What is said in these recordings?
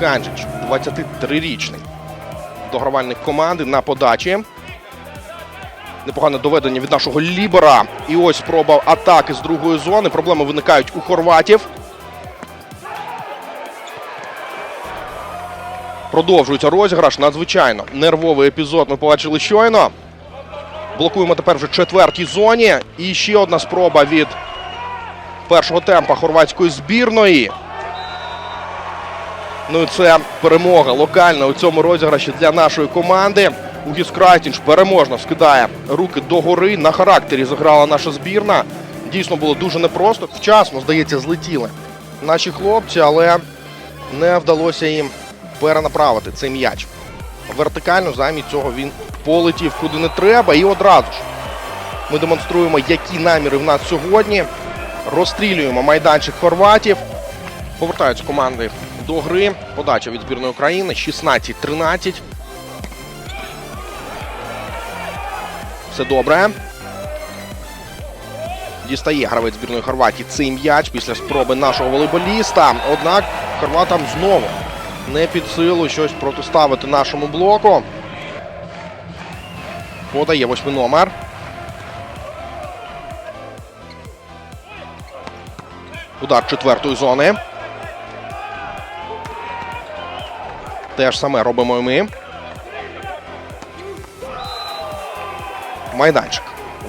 Ханджич, 23-річний догравальник команди на подачі. Непогане доведення від нашого лібера. І ось спроба атаки з другої зони. Проблеми виникають у хорватів. Продовжується розіграш. Надзвичайно нервовий епізод. Ми побачили щойно. Блокуємо тепер вже четвертій зоні. І ще одна спроба від першого темпа хорватської збірної. Ну і це перемога локальна у цьому розіграші для нашої команди. Угіс Крайтінш переможно скидає руки догори. На характері зіграла наша збірна. Дійсно було дуже непросто. Вчасно, здається, злетіли наші хлопці, але не вдалося їм перенаправити цей м'яч. Вертикально замість цього він полетів куди не треба. І одразу ж ми демонструємо, які наміри в нас сьогодні. Розстрілюємо майданчик хорватів. Повертаються команди до гри. Подача від збірної України 16-13. Все добре. Дістає гравець збірної Хорватії цей м'яч після спроби нашого волейболіста. Однак хорватам знову не під силу щось протиставити нашому блоку. Подає восьмий номер. Удар четвертої зони. Те ж саме робимо і ми. Майданчик.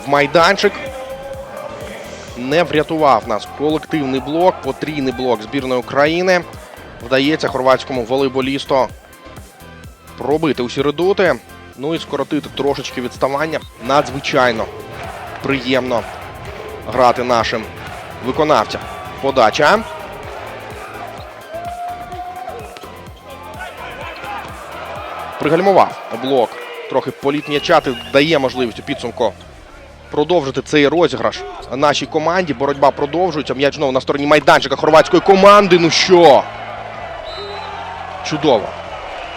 В майданчик не врятував нас колективний блок, потрійний блок збірної України. Вдається хорватському волейболісту пробити усі редути. Ну і скоротити трошечки відставання. Надзвичайно приємно грати нашим виконавцям. Подача. Пригальмував блок. Трохи політ м'ячати дає можливість у підсумку продовжити цей розіграш нашій команді. Боротьба продовжується. М'яч знову на стороні майданчика хорватської команди. Ну що? Чудово.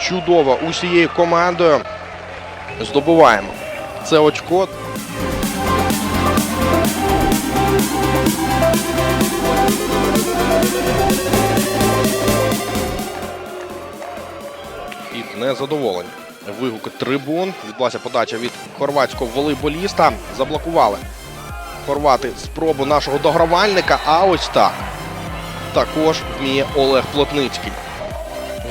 Чудово. Усією командою здобуваємо. Це очко. І незадоволені. Вигуки трибун. Відбулася подача від хорватського волейболіста. Заблокували хорвати спробу нашого догравальника. А ось так. Також вміє Олег Плотницький.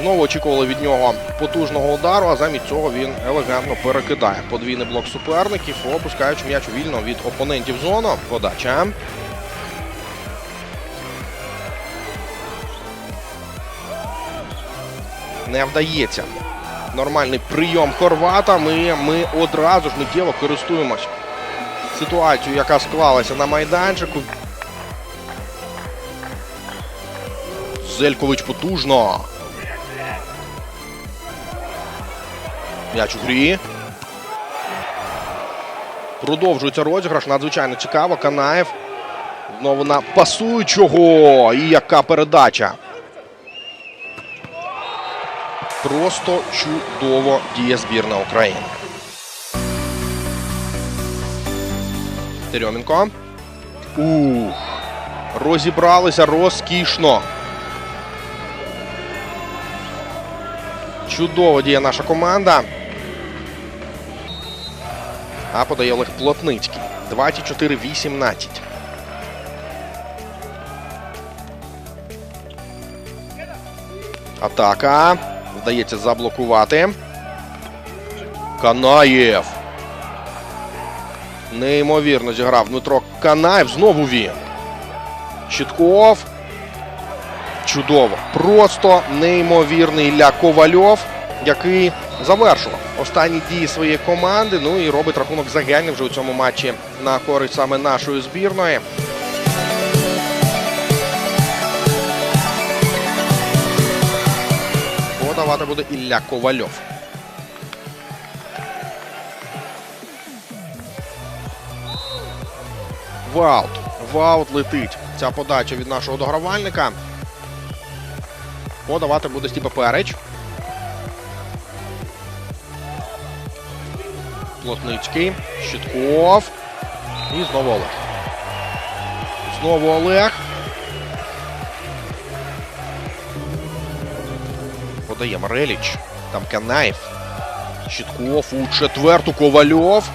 Знову очікували від нього потужного удару, а замість цього він елегантно перекидає подвійний блок суперників, опускаючи м'яч вільно від опонентів зону. Подача. Не вдається. Нормальний прийом хорватам і ми одразу ж миттєво користуємось ситуацією, яка склалася на майданчику. Зелькович потужно. М'яч у грі. Продовжується розіграш. Надзвичайно цікаво. Канаєв. Знову на пасуючого. І яка передача. Просто чудово діє збірна України. Терьоменко. Ух. Розібралися розкішно. Чудово діє наша команда. А подає Олег Плотницький. 24-18. Атака. Вдається заблокувати. Канаєв. Неймовірно зіграв Дмитро Канаєв. Знову він. Щитков. Чудово. Просто неймовірний Ілля Ковальов, який завершував останні дії своєї команди. Ну і робить рахунок загальний вже у цьому матчі на користь саме нашої збірної. Подавати буде Ілля Ковальов. Ваут. Ваут летить. Ця подача від нашого догравальника. Подавати буде Стіпа Переч. Плотницький. Щитков. І знову Олег. Знову Олег. Подає Мареліч. Там Канаєв. Щитков у четверту Ковальов.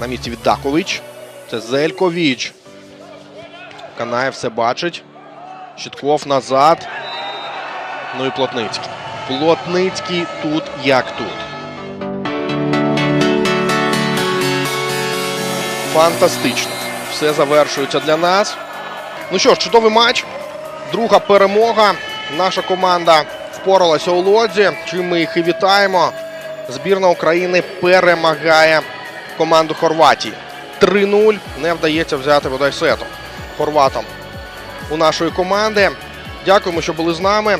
На місці Віддакович. Це Зелькович. Канаєв все бачить. Щитков назад. Ну і Плотницький. Плотницький тут як тут. Фантастично. Все завершується для нас. Ну що ж, чудовий матч. Друга перемога. Наша команда впоралася у лодзі. Чим ми їх і вітаємо. Збірна України перемагає команду Хорватії. 3-0. Не вдається взяти бодай сету хорватам у нашої команди. Дякуємо, що були з нами.